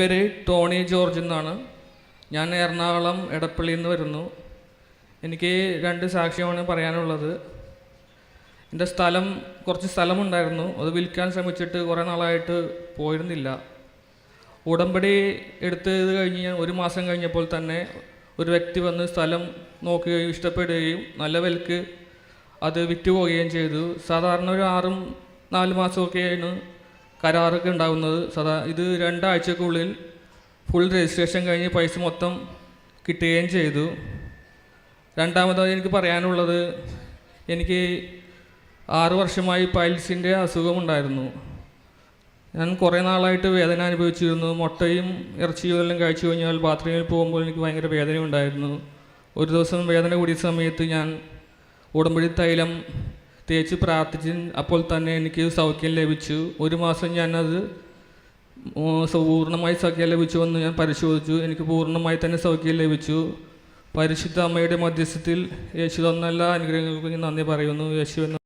പേര് Tony George എന്നാണ്. ഞാൻ എറണാകുളം എടപ്പള്ളിയിൽ നിന്ന് വരുന്നു. എനിക്ക് രണ്ട് സാക്ഷ്യമാണ് പറയാനുള്ളത്. എന്റെ സ്ഥലം കുറച്ച് സ്ഥലമുണ്ടായിരുന്നു. അത് വിൽക്കാൻ ശ്രമിച്ചിട്ട് കുറേ നാളായിട്ട് പോയിരുന്നില്ല. ഉടമ്പടി എടുത്തത് കഴിഞ്ഞ് ഒരു മാസം കഴിഞ്ഞപ്പോൾ തന്നെ ഒരു വ്യക്തി വന്ന് സ്ഥലം നോക്കുകയും ഇഷ്ടപ്പെടുകയും നല്ല വിലക്ക് അത് വിറ്റുപോവുകയും ചെയ്തു. സാധാരണ ഒരു ആറും നാല് മാസമൊക്കെയാണ് കരാറൊക്കെ ഉണ്ടാകുന്നത് സദാ ഇത് രണ്ടാഴ്ചക്കുള്ളിൽ ഫുൾ രജിസ്ട്രേഷൻ കഴിഞ്ഞ് പൈസ മൊത്തം കിട്ടുകയും ചെയ്തു. രണ്ടാമതായി എനിക്ക് പറയാനുള്ളത് എനിക്ക് ആറു വർഷമായി പൈൽസിന്റെ അസുഖമുണ്ടായിരുന്നു. ഞാൻ കുറേ നാളായിട്ട് വേദന അനുഭവിച്ചിരുന്നു. മുട്ടയും ഇറച്ചിയും എല്ലാം കഴിച്ചു കഴിഞ്ഞാൽ ബാത്റൂമിൽ പോകുമ്പോൾ എനിക്ക് ഭയങ്കര വേദന ഉണ്ടായിരുന്നു ഒരു ദിവസം വേദന കൂടിയ സമയത്ത് ഞാൻ ഉടമ്പടി തൈലം തേച്ച് പ്രാർത്ഥിച്ച് അപ്പോൾ തന്നെ എനിക്ക് സൗഖ്യം ലഭിച്ചു. ഒരു മാസം ഞാനത് പൂർണമായി സൗഖ്യം ലഭിച്ചു എന്ന് ഞാൻ പരിശോധിച്ചു. എനിക്ക് പൂർണമായി തന്നെ സൗഖ്യം ലഭിച്ചു. പരിശുദ്ധ അമ്മയുടെ മധ്യസ്ഥത്തിൽ യേശു തന്നെല്ലാ അനുഗ്രഹങ്ങൾക്കും നന്ദി പറയുന്നു. യേശു എന്ന